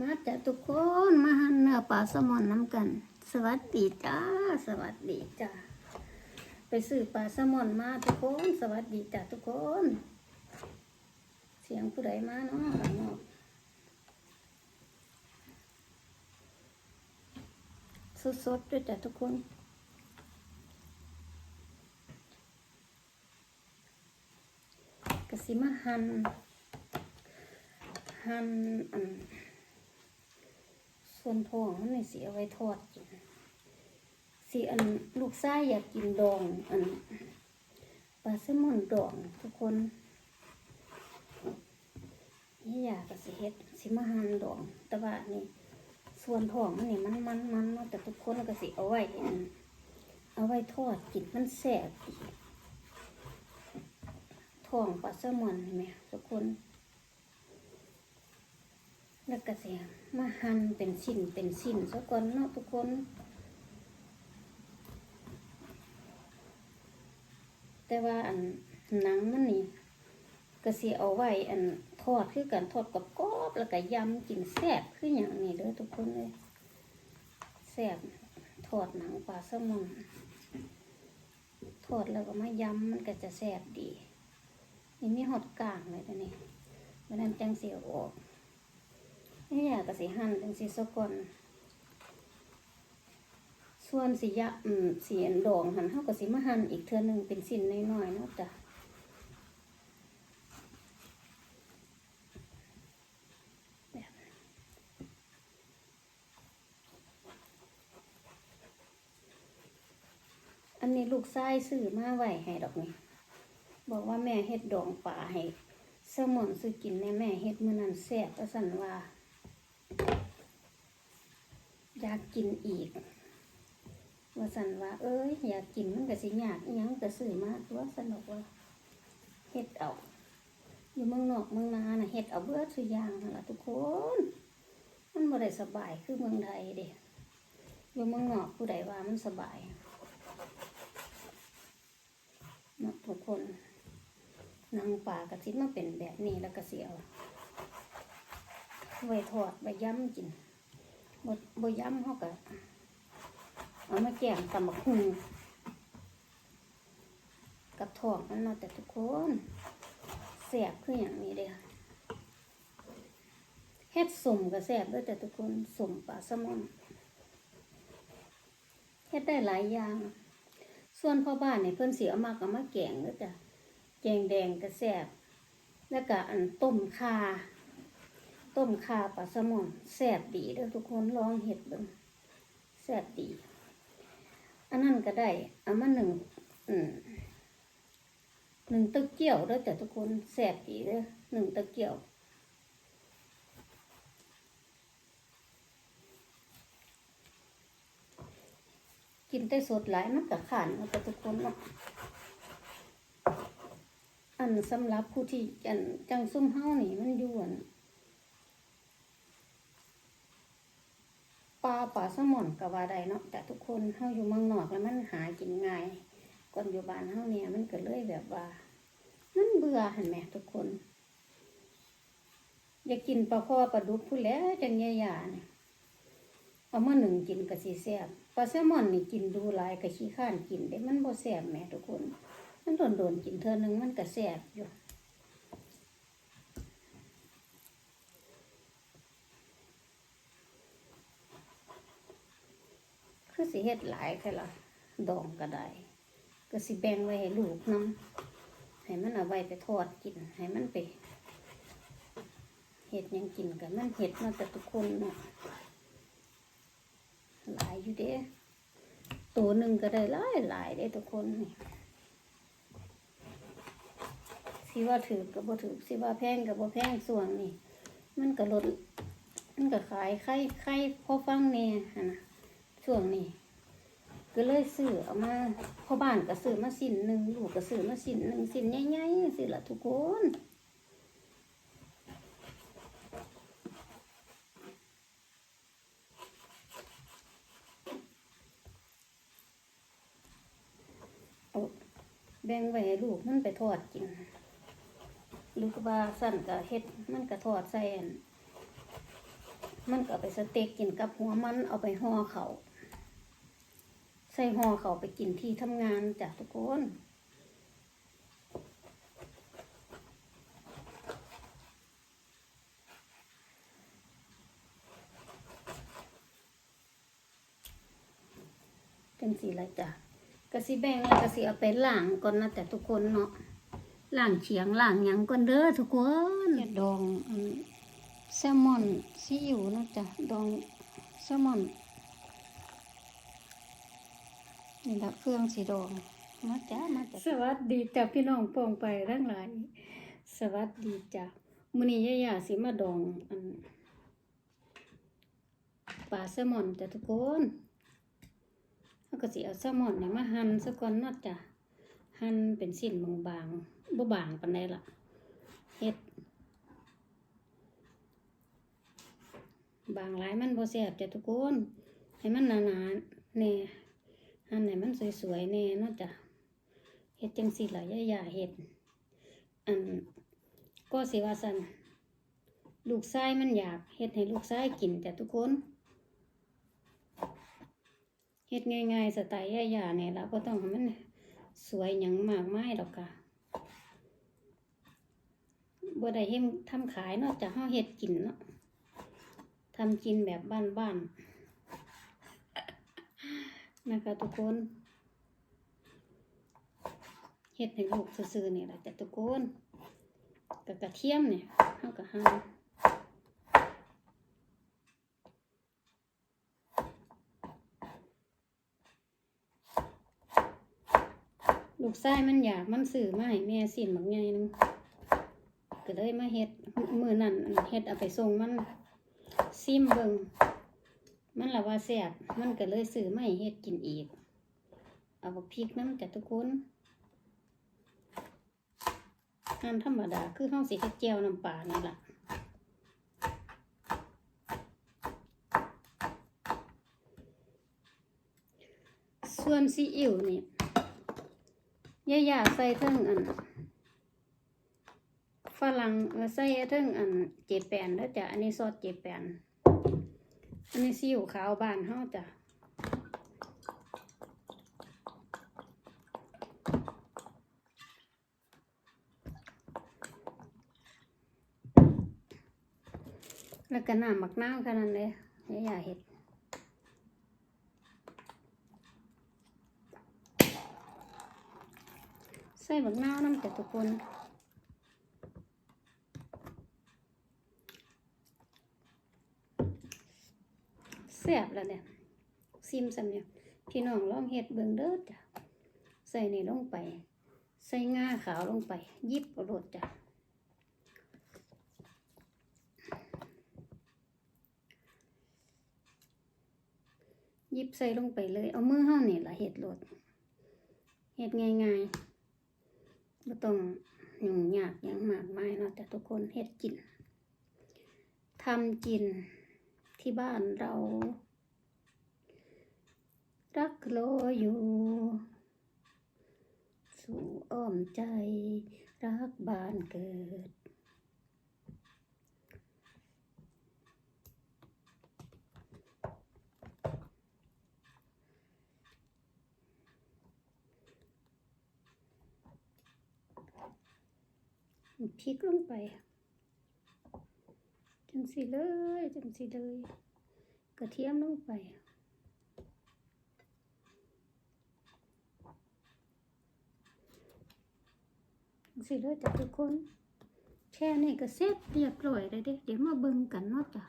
มาจ้ะทุกคนมาหันเนื้อปลาแซลมอนน้ำกัน สวัสดีจ้า สวัสดีจ้าไปซื้อปลาแซลมอนมาทุกคน สวัสดีจ้าทุกคน เสียงผู้ใดมาเนาะข้างนอสดๆด้วยจ้ะทุกคนกสิมาหันหันอัน ส่วนท้องมันนี่สิเอาไว้ทอดกินสิอันลูกไส้อยากกินดองอันปลาแซลมอนดองทุกคนนี่อยากกสิเฮ็ดสิมาหั่นดอง แต่ว่านี่ส่วนท้องมันนี่มันมันมันเนาะแต่ทุกคนก็สิเอาไว้อันเอาไว้ทอดกินมันแซ่บท้องปลาแซลมอนเห็นไหมทุกคน แล้วก็เสียมาหั่นเป็นชิ้นเป็นชิ้นซะก่อนเนาะทุกคน แต่ว่าอันหนังมันนี่ก็สิเอาไว้อันทอดคือกันทอดกับกรอบๆแล้วก็ยำกินแซ่บคืออย่างนี้เด้อทุกคนเลยแซ่บทอดหนังปลาแซลมอนทอดแล้วก็มายำมันก็จะแซ่บดีนี่มีหอดกลางเลยตัวนี้มันนั้นจังเสียออก นี่อยากกสิหั่นเป็นสีสก่อนส่วนสียะอืมสีอันดองหันเท่ากับสีมะหั่นอีกเทือหนึ่งเป็นสิ้นน้อยๆเนาะจ้ะอันนี้ลูกชายซื้อมาไหวให้ดอกนี่บอกว่าแม่เฮ็ดดองป่าให้แซลมอนซื้อกินในแม่เฮ็ดมื้อนั้นแซ่บว่าสั่นว่า อยากกินอีก ว่าสันว่า เอ้ย อยากกินมันก็สิยากอิหยังก็ซื้อมาตัวสนุกว่าเฮ็ดเอา อยู่เมืองนอกเมืองนาน่ะเฮ็ดเอาเบิดสุอย่างนั่นล่ะทุกคน มันบ่ได้สบายคือเมืองไทยเด้อยู่เมืองนอกผู้ใดว่ามันสบายนาะทุกคนนางป่ากระสิมาเป็นแบบนี้แล้วก็เสิเอา ไว้ทอดไว้ย้ำกินบดบย้ำเขาก็เอามาแกงตำบักหุ่งกับทองมันเนาะแต่ทุกคนแสบคืออย่างนี้เลยค่ะเฮ็ดสมก็แสบด้วยแต่ทุกคนสมปลาแซลมอนเฮ็ดได้หลายอย่าง ส่วนพ่อบ้านเนี่ยเพิ่นเสียมากกับมาแกงเด้อจ้ะแกงแดงก็แสบแล้วก็อันต้มข่า ต้มข่าปลาแซลมอนแซ่บดีเด้อทุกคนลองเห็ดเบิ่งแซ่บดี อันนั้นก็ได้เอามาหนึ่งอืมหนึ่งตะเกียวเด้อแต่ทุกคนแซ่บดีเด้อหนึ่งตะเกียวกินได้สดหลายมันก็ขานเอาแต่ทุกคนเนาะอันสำหรับผู้ที่อันจังซุ่มเฮานี่มันยู่อัน ปลาปลาแซลมอนก็ว่าได้เนาะแต่ทุกคนเฮาอยู่เมืองนอกแล้วมันหากินง่ายก่อนอยู่บ้านเฮาเนี่ยมันก็เลยแบบว่า มันเบื่อหันแหมทุกคน อยากกินปลาคอปลาดุกผู้แล้วจังยายาเนี่ยเอามาหนึ่งกินก็สิแซ่บปลาแซลมอนนี่กินดูลายก็ขี้ข้านกินได้มันบ่แซ่บแหมทุกคน มันโดนๆกินเทื่อนึงมันก็แซ่บอยู่ คือสิเฮ็ดหลายแค่ละดองก็ได้ก็สิแบ่งไว้ให้ลูกน้ำให้มันเอาไว้ไปทอดกิน ให้มันไปเฮ็ดยังกินกันมันเฮ็ดมาแต่ทุกคนเนาะหลายอยู่เด้ตัวหนึ่งก็ได้หลายหลายเด้ทุกคนนี่สิว่าถือกับบ่ถือสิว่าแพงกับบ่แพงส่วนนี่ มันก็ลดมันก็ขายไข่ไข่พอฟังแน่หั่นนะ ช่วงนี้ ก็เลยซื้อเอามาพ่อบ้านก็ซื้อมาสินหนึ่งลูกก็ซื้อมาสินหนึ่งสินใหญ่ๆสิละทุกคนแบ่งไว้ให้ลูกมันไปทอดกินลูกว่าสั่นก็เฮ็ดมันก็ทอดใส่อันมันก็ไปสเต็กกินกับหัวมันเอาไปห่อเขา ใส่ห่อเขาไปกินที่ทำงานจ้ะทุกคนเป็นสีอะไรจ้ะกระสิแบงแล้วกะสิเอาไปล้างก่อนนะแต่ทุกคนเนาะล้างเฉียงล้างยังก่อนเด้อทุกคนดองแซลมอนซีอิ๊วนะจ๊ะดองแซลมอน นี่ละเครื่องสีดองมาจ้ามาจ้าสวัสดีจ้ะพี่น้องปองไปทั้งหลาย สวัสดีจ้ะมื้อนี้ย่าๆสิมาดองอันปลาแซลมอนจ้ะทุกคนแล้วก็สิเอาแซลมอนเนี่ยมาหั่นซะก่อนเนาะจ้ะหั่นเป็นสิ้นบางๆบ่บางปานใดล่ะเฮ็ดบางหลายมันบ่แซ่บจ้ะทุกคนให้มันหนาๆแน่หั่นให้มัน สวยๆแน่นาะจ้ะเฮ็ดจังซี่ล่ะย่าเฮ็ดอันก็เสวาซั่นลูกชายมันอยากเฮ็ดให้ลูกชายกินจ้ะทุกคนเฮ็ดง่ายๆสไตล์ย่าๆเนี่ยเราก็ต้องให้มันสวยหยังมากมายดอกค่ะบ่ได้เฮ็ดทำขายนอกจากเฮาเฮ็ดกินเนาะทำกินแบบบ้านๆนะคะทุกคน เฮ็ดให้ลูกซื่อๆนี่แหละจ้ะทุกคนกับกระเทียมเนี่ยเฮาก็หั่นลูกชายมันอยากมันซื้อมาให้แม่สินบักใหญ่หนึงก็เลยมาเฮ็ดมือนั้นเฮ็ดเอาไปส่งมันซิมเบิงมันละว่าแซ่บมันก็เลยซื้อมาให้เฮ็ดกินอีก เอาบักพริกน้ำจ้ะทุกคน หั่นธรรมดาคือเฮาสิเฮ็ดแจ่วน้ำปลานี่แหละส่วนซีอิ๊วนี่ย่าย่าใส่เทั้งอันฝรั่งใส่เทั้งอันเจแปนแล้วจ้ะอันนี้ซอสเจแปนอันนี้ซีอิ๊วขาวบ้านเฮาจ้ะ แล้วก็น้ำหมักน้ำแค่นั้นเลยย่าย่าเห็ดใส่บักนาวน้ำแต่ทุกคนแซ่บแล้วเนี่ยซิมสำเนี่ยพี่น้องลองเฮ็ดเบิ่งเด้อจ้ะใส่นี่ลงไป ใส่งาขาวลงไป ยิบโรดจ้ะ ยิบใส่ลงไปเลย เอามือเฮานี่ละเฮ็ดโรดเฮ็ดง่ายๆบ่ต้องยุ่งยากยังมากมายเนาะแต่ทุกคนเฮ็ดกินทำกินที่บ้านเรา รักรออยู่ สู่อ้อมใจ รักบ้านเกิด พริกลงไป จังสีเลย จังสีเลย กระเทียมลงไป จังสีเลยจ้ะทุกคนแค่นี่ก็เสร็จเรียบร้อยเลยเด้เดี๋ยวมาเบิ่งกันเนาะจ้ะ